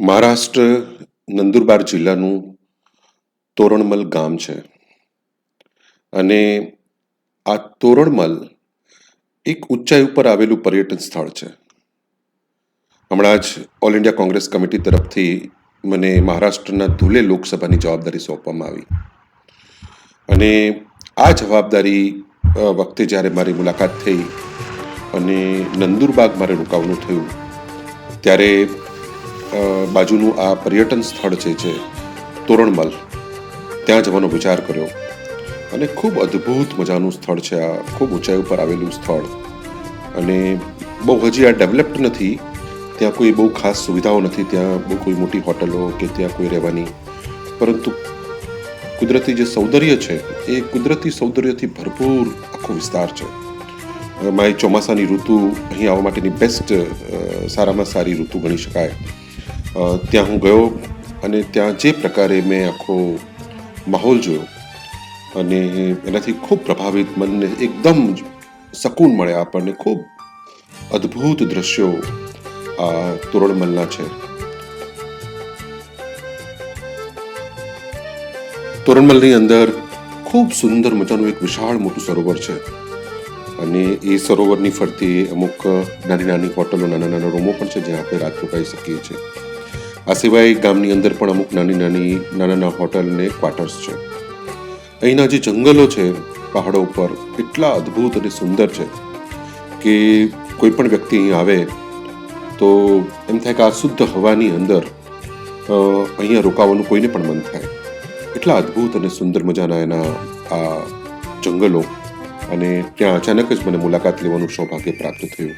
મહારાષ્ટ્ર નંદુરબાર જિલ્લાનું તોરણમલ ગામ છે. અને આ તોરણમલ એક ઊંચાઈ ઉપર આવેલું પર્યટન સ્થળ છે. હમણાં જ ઓલ ઇન્ડિયા કોંગ્રેસ કમિટી તરફથી મને મહારાષ્ટ્રના ધુલે લોકસભાની જવાબદારી સોંપવામાં આવી. અને આ જવાબદારી વખતે જ્યારે મારી મુલાકાત થઈ અને નંદુરબાગ મારે રોકાવાનું થયું, ત્યારે બાજુનું આ પર્યટન સ્થળ છે જે તોરણમલ, ત્યાં જવાનો વિચાર કર્યો. અને ખૂબ અદ્ભુત મજાનું સ્થળ છે આ. ખૂબ ઊંચાઈ ઉપર આવેલું સ્થળ. અને બહુ હજી આ ડેવલપ્ડ નથી. ત્યાં કોઈ બહુ ખાસ સુવિધાઓ નથી. ત્યાં બહુ કોઈ મોટી હોટલો કે ત્યાં કોઈ રહેવાની. પરંતુ કુદરતી જે સૌંદર્ય છે, એ કુદરતી સૌંદર્યથી ભરપૂર આખો વિસ્તાર છે. માય ચોમાસાની ઋતુ અહીં આવવા માટેની બેસ્ટ સારામાં સારી ઋતુ ગણી શકાય. ત્યાં હું ગયો અને ત્યાં જે પ્રકારે મેં આખો માહોલ જોયો અને એનાથી ખૂબ પ્રભાવિત મનને એકદમ શકૂન મળે આપણને ખૂબ અદ્ભુત દ્રશ્યો આ તોરણમલના છે. તોરણમલની અંદર ખૂબ સુંદર મજાનું એક વિશાળ મોટું સરોવર છે અને એ સરોવરની ફરતી અમુક નાની નાની હોટલો નાના નાના રૂમો પણ છે જ્યાં આપણે રાત રોકાઈ શકીએ છીએ. આ સિવાય ગામની અંદર પણ અમુક નાની નાની નાના નાના હોટલ ને ક્વાર્ટર્સ છે. અહીંના જે જંગલો છે, પહાડો ઉપર એટલા અદ્ભુત અને સુંદર છે કે કોઈ પણ વ્યક્તિ અહીં આવે તો એમ થાય કે આ શુદ્ધ હવાની અંદર અહીંયા રોકાવાનું કોઈને પણ મન થાય. એટલા અદ્ભુત અને સુંદર મજાના એના આ જંગલો અને ત્યાં અચાનક જ મને મુલાકાત લેવાનું સૌભાગ્ય પ્રાપ્ત થયું.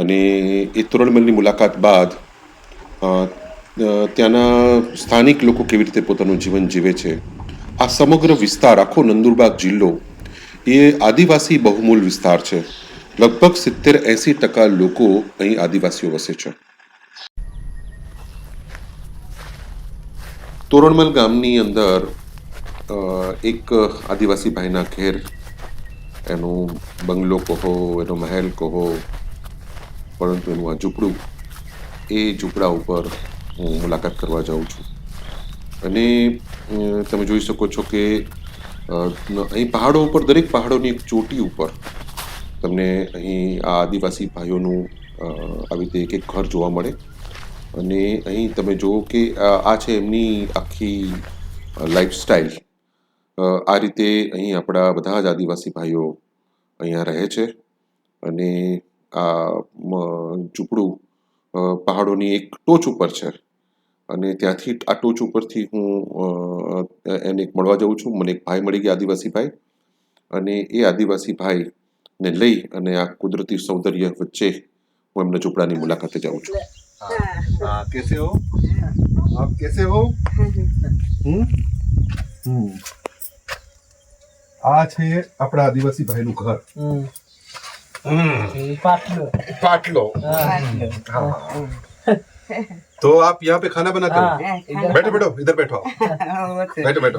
અને એ તોરણમલની મુલાકાત બાદ ત્યાંના સ્થાનિક લોકો કેવી રીતે પોતાનું જીવન જીવે છે, આ સમગ્ર વિસ્તાર, આખો નંદુરબાગ જિલ્લો, એ આદિવાસી બહુમૂલ વિસ્તાર છે. લગભગ સિત્તેર એંસી ટકા લોકો અહીં આદિવાસીઓ વસે છે. તોરણમલ ગામની અંદર એક આદિવાસી ભાઈના ઘેર એનું બંગલો કહો, એનો મહેલ કહો પરંતુ એનું આ ઝૂંપડું, એ ઝૂંપડા ઉપર હું મુલાકાત કરવા જાઉં છું. અને તમે જોઈ શકો છો કે અહીં પહાડો ઉપર, દરેક પહાડોની એક ચોટી ઉપર તમને અહીં આ આદિવાસી ભાઈઓનું આવી રીતે એક એક ઘર જોવા મળે. અને અહીં તમે જુઓ કે આ છે એમની આખી લાઈફસ્ટાઈલ આ રીતે અહીં આપણા બધા જ આદિવાસી ભાઈઓ અહીંયા રહે છે. અને આ ઝૂંપડું પહાડોની એક ટોચ ઉપર છે. અને ત્યાંથી આ ટોચ ઉપરથી હું એને એક મળવા જાઉં છું. મને એક ભાઈ મળી ગયા આદિવાસી ભાઈ. અને એ આદિવાસી ભાઈને લઈ અને આ કુદરતી સૌંદર્ય વચ્ચે હું એમના ઝૂંપડાની મુલાકાતે જાઉં છું. કેસે હો? આપ કેસે હો? આ છે આપણા આદિવાસી ભાઈનું ઘર. हम्म। पाटलो हाँ। तो आप यहाँ पे खाना बनाते हो? हाँ, बैठो बैठो इधर बैठो हाँ, तो- बैठो बैठो।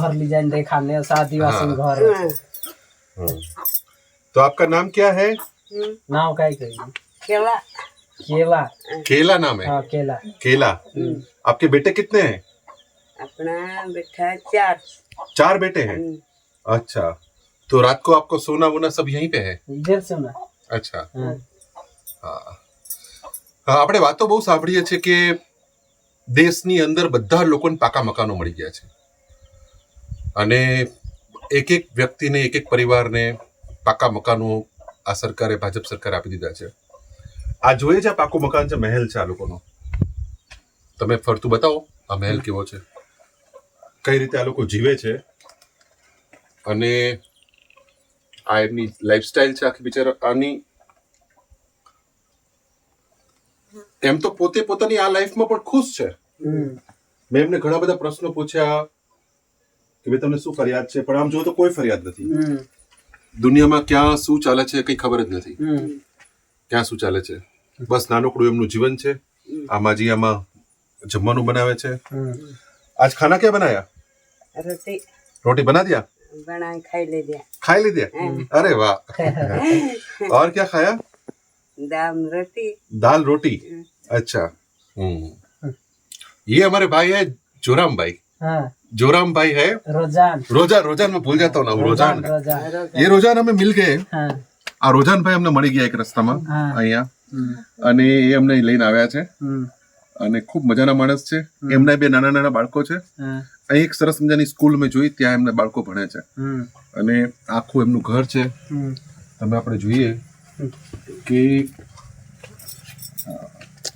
घर ले जाने खाने शादी घर। हम्म। तो आपका नाम क्या है? हम्म। नाम क्या केला। केला। केला नाम है? केला। केला। आपके बेटे कितने हैं? अपना बेटा चार। चार बेटे हैं? अच्छा। तो रात को आपको सोना वोना सब यहीं पे है इधर से ना અચ્છા हाँ હા હા, આપણે વાતો બહુ સાંભળીએ છીએ કે દેશની અંદર બધા લોકોને પાકા મકાનો મળી ગયા છે અને એક એક વ્યક્તિને એક એક પરિવારને પાકા મકાનો આ સરકારે ભાજપ સરકારે આપી દીધા છે આ જોઈએ છે આ પાકું મકાન છે મહેલ છે આ લોકોનો તમે ફરતું બતાવો આ મહેલ કેવો છે કઈ રીતે આ લોકો જીવે છે અને આ એમની લાઈફ લાઈફસ્ટાઈલ છે આખી બિચારા આની એમ તો પોતે પોતાની આ લાઈફમાં પણ ખુશ છે. મેં એમને ઘણા બધા પ્રશ્નો પૂછ્યા કે ભાઈ તમને શું ફરિયાદ છે? પણ આમ જો તો કોઈ ફરિયાદ નથી. દુનિયામાં ક્યાં શું ચાલે છે કઈ ખબર જ નથી. ક્યાં શું ચાલે છે? બસ નાનકડું એમનું જીવન છે. આમાં જી આમાં જમવાનું બનાવે છે. આજ ખાના ક્યાં બનાયા? રોટી રોટી બના દિયા બનાવી ખાઈ લીધ્યા खाई लीजिए अरे वाह और क्या खाया દામ રોટી दाल रोटी अच्छा हम्म ये हमारे भाई है जोराम भाई हाँ जोराम भाई है रोजान रोजान रोजान मैं भूल जाता हूँ ना रोजान रोजान ये रोजान हमें मिल गए हाँ આ રોજાનભાઈ અમને મળી ગયા એક રસ્તામાં હા. અહીંયા હમ અને એ અમને લઈને આવ્યા છે હમ અને ખૂબ મજાના માણસ છે એમના બે નાના નાના બાળકો છે હા અહીં એક સરસ મજાની સ્કૂલ મેં જોઈ ત્યાં એમના બાળકો ભણે છે હમ અને આખું એમનું ઘર છે હમ તમે આપણે જોઈએ કે અ,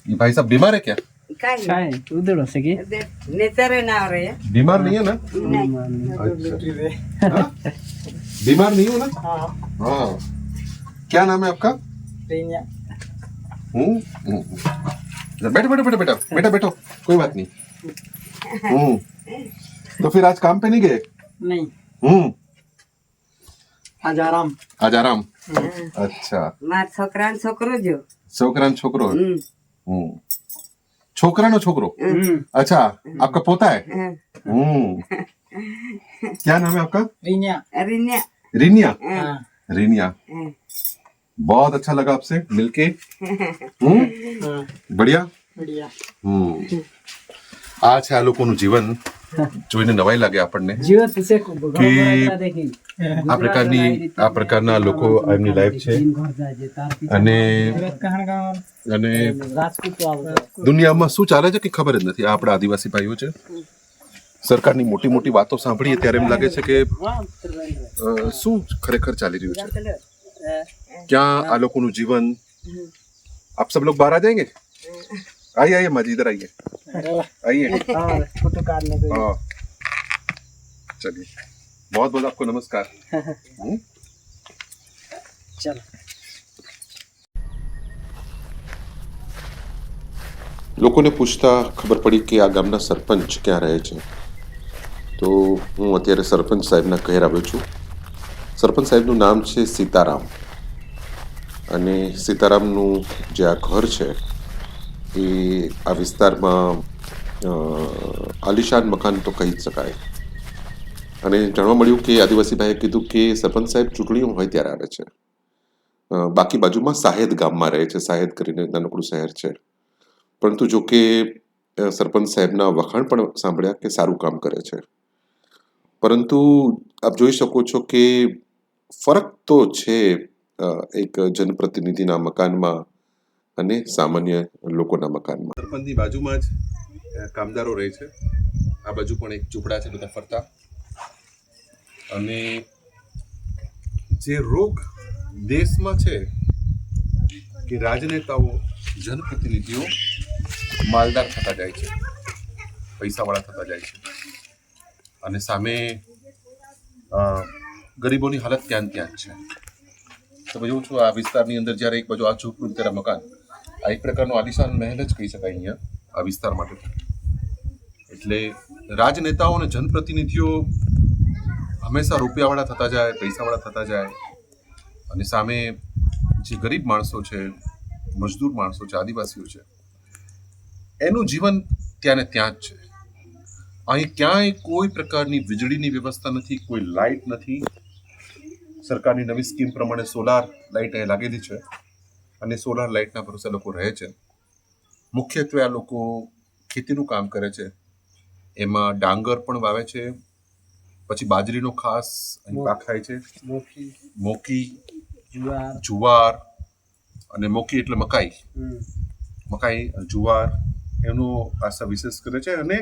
ये भाई साहब बीमार है क्या કાંઈ काय उधर से की નહીં નેતરે ના રહે बीमार नहीं है ना अच्छा हाँ? बीमार नहीं हो ना हाँ हाँ क्या नाम है आपका पिन्या हम्म हम्म, हम्म। बैठो बैठो बैठो बेटा बेटा बैठो कोई बात नहीं हम्म तो फिर आज काम पे नहीं गए नहीं हम्म आज आराम आज आराम अच्छा મારા છોકરાનો છોકરો જો છોકરાનો છોકરો હમ हम्म છોકરાનો છોકરો हम्म अच्छा आपका पोता है હમ. हम्म क्या नाम है आपका पिन्या રીન્યા रिनिया हाँ रिनिया હમ. बहुत अच्छा लगा आपसे मिलके हम्म हाँ बढ़िया बढ़िया હમ આ છે આ લોકોનું જીવન જોઈને નવાઈ લાગે આપણને કે આ પ્રકારની આ પ્રકારના લોકો એમની લાઈફ છે. અને અને દુનિયામાં શું ચાલે છે કે ખબર જ નથી. આપણા આદિવાસી ભાઈઓ છે. સરકારની મોટી મોટી વાતો સાંભળીએ ત્યારે એમ લાગે છે કે શું ખરેખર ચાલી રહ્યું છે? ક્યાં આ લોકોનું જીવન? આપ સબ લોગ બહાર આ જાયંગે? आइए आइए माजी इधर आइए आइए फोटो काटने को हाँ चलिए बहुत बहुत आपको नमस्कार हम्म? चलो લોકોને પૂછતા ખબર પડી કે આ ગામના સરપંચ ક્યાં રહે છે તો હું અત્યારે સરપંચ સાહેબના ઘેર આવ્યો છું સરપંચ સાહેબનું નામ છે સીતારામ અને સીતારામનું જે આ ઘર છે એ આ વિસ્તારમાં આલિશાન મકાન તો કહી જ શકાય અને જાણવા મળ્યું કે આદિવાસી ભાઈએ કીધું કે સરપંચ સાહેબ ચૂંટણીઓ હોય ત્યારે આવે છે બાકી બાજુમાં સાહેદ ગામમાં રહે છે સાહેદ કરીને નાનકડું શહેર છે પરંતુ જો કે સરપંચ સાહેબના વખાણ પણ સાંભળ્યા કે સારું કામ કરે છે પરંતુ આપ જોઈ શકો છો કે ફરક તો છે એક જનપ્રતિનિધિના મકાનમાં અને સામાન્ય લોકોના મકાનમાં. સરપંચની બાજુમાં જ કામદારો રહે છે. આ બાજુ પણ એક ઝૂંપડા છે, બધા ફરતા. અને જે રોગ દેશમાં છે કે રાજનેતાઓ, જનપ્રતિનિધિઓ માલદાર થતા જાય છે, પૈસાવાળા થતા જાય છે. અને સામે ગરીબોની હાલત ત્યાં ત્યાં છે. તમે જોઉં છું આ વિસ્તારની અંદર જ્યારે એક બાજુ આ ઝૂંપડું ત્યારે મકાન. આ એક પ્રકારનો આલિશાન મહેલ જ કહી શકાય અહીંયા, આ વિસ્તાર માટે. એટલે રાજનેતાઓ અને જનપ્રતિનિધિઓ હંમેશા રૂપિયાવાળા થતા જાય, પૈસાવાળા થતા જાય. અને સામે જે ગરીબ માણસો છે, મજદૂર માણસો છે, આદિવાસીઓ છે, એનું જીવન ત્યાં ને ત્યાં જ છે. અહીં ક્યાંય કોઈ પ્રકારની વીજળીની વ્યવસ્થા નથી, કોઈ લાઇટ નથી. સરકારની નવી સ્કીમ પ્રમાણે સોલાર લાઇટ અહીં લાગેલી છે. અને સોલાર લાઇટના ભરોસે લોકો રહે છે. મુખ્યત્વે આ લોકો ખેતીનું કામ કરે છે. એમાં ડાંગર પણ વાવે છે. પછી બાજરીનો ખાસ અહીં પાક થાય છે. મોકી જુવાર. અને મોકી એટલે મકાઈ. મકાઈ જુવાર એનો પાસા વિશેષ કરે છે અને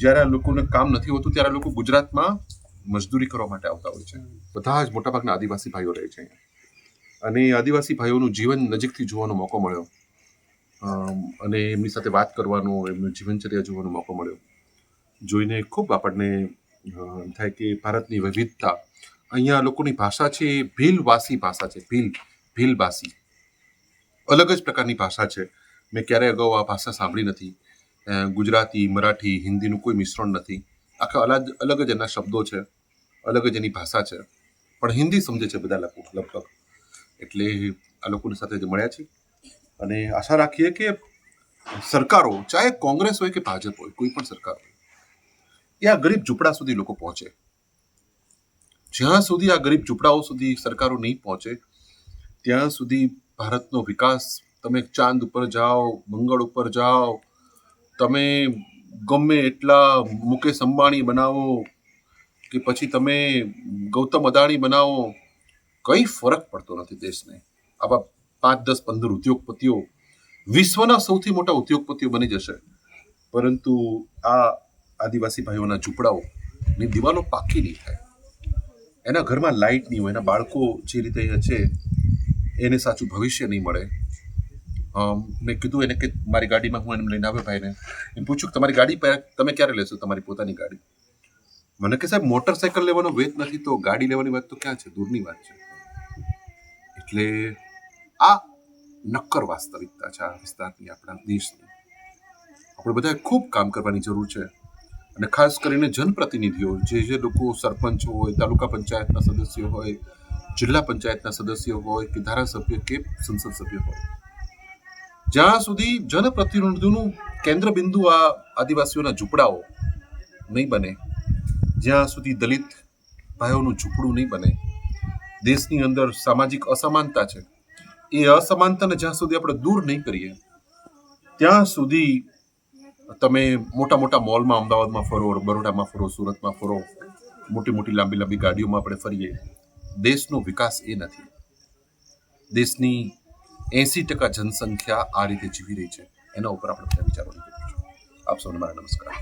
જ્યારે આ લોકોને કામ નથી હોતું ત્યારે લોકો ગુજરાતમાં મજદૂરી કરવા માટે આવતા હોય છે. બધા જ મોટાભાગના આદિવાસી ભાઈઓ રહે છે અહીંયા. અને આદિવાસી ભાઈઓનું જીવન નજીકથી જોવાનો મોકો મળ્યો. અને એમની સાથે વાત કરવાનો, એમનું જીવનચર્યા જોવાનો મોકો મળ્યો. જોઈને ખૂબ આપણને એમ થાય કે ભારતની વિવિધતા, અહીંયા લોકોની ભાષા છે ભીલવાસી ભાષા છે, ભીલ, ભીલવાસી. અલગ જ પ્રકારની ભાષા છે. મેં ક્યારેય અગાઉ આ ભાષા સાંભળી નથી. ગુજરાતી, મરાઠી, હિન્દીનું કોઈ મિશ્રણ નથી. આખા અલગ અલગ જ એના શબ્દો છે. અલગ જ એની ભાષા છે. પણ હિન્દી સમજે છે બધા લોકો, લગભગ. એટલે આ લોકોની સાથે મળ્યા છીએ. અને આશા રાખીએ કે સરકારો, ચાહે કોંગ્રેસ હોય કે ભાજપ હોય, કોઈ પણ સરકાર હોય, એ આ ગરીબ ઝૂંપડા સુધી લોકો પહોંચે. જ્યાં સુધી આ ગરીબ ઝૂંપડાઓ સુધી સરકારો નહીં પહોંચે, ત્યાં સુધી ભારતનો વિકાસ, તમે ચાંદ ઉપર જાઓ, મંગળ ઉપર જાઓ, તમે ગમે એટલા મુકેશ અંબાણી બનાવો, કે પછી તમે ગૌતમ અદાણી બનાવો કંઈ ફરક પડતો નથી દેશને? આવા પાંચ, દસ, પંદર ઉદ્યોગપતિઓ વિશ્વના સૌથી મોટા ઉદ્યોગપતિઓ બની જશે. પરંતુ આ આદિવાસી ભાઈઓના ઝૂંપડાઓની દિવાલો પાકી નહીં થાય. એના ઘરમાં લાઇટ નહીં હોય, એના બાળકો જે રીતે છે, એને સાચું ભવિષ્ય નહીં મળે. મેં કીધું એને કે મારી ગાડીમાં હું એને લઈને આવ્યો ભાઈને. એમ પૂછ્યું કે તમારી ગાડી તમે ક્યારે લેશો તમારી પોતાની ગાડી? મને કે સાહેબ, મોટરસાયકલ લેવાનો વેત નથી, તો ગાડી લેવાની વાત તો ક્યાં છે? દૂરની વાત છે. એટલે આ નક્કર વાસ્તવિકતા છે આ વિસ્તારની આપણા દેશની. આપણે બધાએ ખૂબ કામ કરવાની જરૂર છે. અને ખાસ કરીને જનપ્રતિનિધિઓ, જે જે લોકો સરપંચ હોય, તાલુકા પંચાયતના સદસ્યો હોય, જિલ્લા પંચાયતના સદસ્યો હોય કે ધારાસભ્ય કે સંસદ સભ્ય હોય. જ્યાં સુધી જનપ્રતિનિધિનું કેન્દ્ર બિંદુ આ આદિવાસીઓના ઝૂંપડાઓ નહીં બને, જ્યાં સુધી દલિત ભાઈઓનું ઝૂંપડું નહીં બને દેશની અંદર સામાજિક અસમાનતા છે. એ અસમાનતાને જ્યાં સુધી આપણે દૂર નહીં કરીએ, ત્યાં સુધી તમે મોટા મોટા મોલમાં, અમદાવાદમાં ફરો, બરોડામાં ફરો, સુરતમાં ફરો, મોટી મોટી લાંબી લાંબી ગાડીઓમાં આપણે ફરીએ, દેશનો વિકાસ એ નથી. દેશની એસી ટકા જનસંખ્યા આ રીતે જીવી રહી છે. એના ઉપર આપણે બધા વિચારવાની જરૂર છે. આપ સૌને મારા નમસ્કાર.